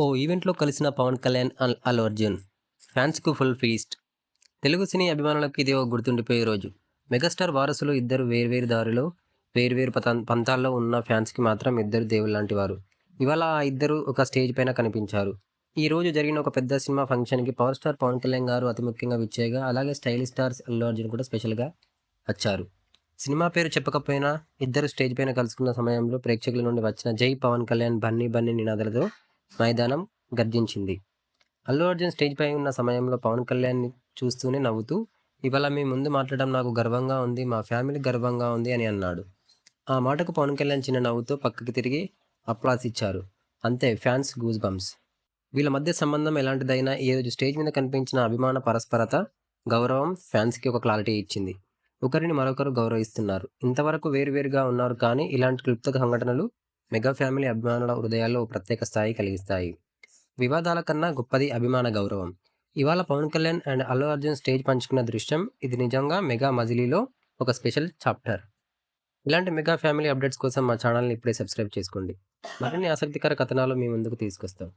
ఓ ఈవెంట్లో కలిసిన పవన్ కళ్యాణ్ అల్- అల్లు అర్జున్. ఫ్యాన్స్కు ఫుల్ ఫీస్ట్. తెలుగు సినీ అభిమానులకు ఇది ఒక గుర్తుండిపోయే రోజు. మెగాస్టార్ వారసులు ఇద్దరు వేర్వేరు దారిలో వేర్వేరు పత పంతాల్లో ఉన్న ఫ్యాన్స్కి మాత్రం ఇద్దరు దేవుళ్ళ లాంటి వారు. ఇవాళ ఆ ఇద్దరు ఒక స్టేజ్ పైన కనిపించారు. ఈ రోజు జరిగిన ఒక పెద్ద సినిమా ఫంక్షన్కి పవర్ స్టార్ పవన్ కళ్యాణ్ గారు అతి ముఖ్యంగా విచ్చేయగా అలాగే స్టైలిష్ స్టార్స్ అల్లు అర్జున్ కూడా స్పెషల్గా వచ్చారు. సినిమా పేరు చెప్పకపోయినా ఇద్దరు స్టేజ్ పైన కలుసుకున్న సమయంలో ప్రేక్షకుల నుండి వచ్చిన జై పవన్ కళ్యాణ్ బన్నీ బన్నీ నినాదాలతో మైదానం గర్జించింది. అల్లు అర్జున్ స్టేజ్ పై ఉన్న సమయంలో పవన్ కళ్యాణ్ చూస్తూనే నవ్వుతూ ఇవాళ మీ ముందు మాట్లాడడం నాకు గర్వంగా ఉంది మా ఫ్యామిలీ గర్వంగా ఉంది అని అన్నాడు. ఆ మాటకు పవన్ కళ్యాణ్ చిన్న నవ్వుతో పక్కకి తిరిగి అప్లాస్ ఇచ్చారు. అంతే ఫ్యాన్స్ గూజ్ బంప్స్ వీళ్ళ మధ్య సంబంధం ఎలాంటిదైనా ఈ రోజు స్టేజ్ మీద కనిపించిన అభిమాన పరస్పరత గౌరవం ఫ్యాన్స్కి ఒక క్లారిటీ ఇచ్చింది. ఒకరిని మరొకరు గౌరవిస్తున్నారు. ఇంతవరకు వేరువేరుగా ఉన్నారు కానీ ఇలాంటి క్లుప్త సంఘటనలు మెగా ఫ్యామిలీ అభిమానుల హృదయాల్లో ప్రత్యేక స్థాయి కలిగిస్తాయి. వివాదాల కన్నా గొప్పది అభిమాన గౌరవం. ఇవాళ పవన్ కళ్యాణ్ అండ్ అల్లు అర్జున్ స్టేజ్ పంచుకున్న దృశ్యం ఇది నిజంగా మెగా మజిలీలో ఒక స్పెషల్ చాప్టర్. ఇలాంటి మెగా ఫ్యామిలీ అప్డేట్స్ కోసం మా ఛానల్ని ఇప్పుడే సబ్స్క్రైబ్ చేసుకోండి. మరిన్ని ఆసక్తికర కథనాలు మీ ముందుకు తీసుకొస్తాం.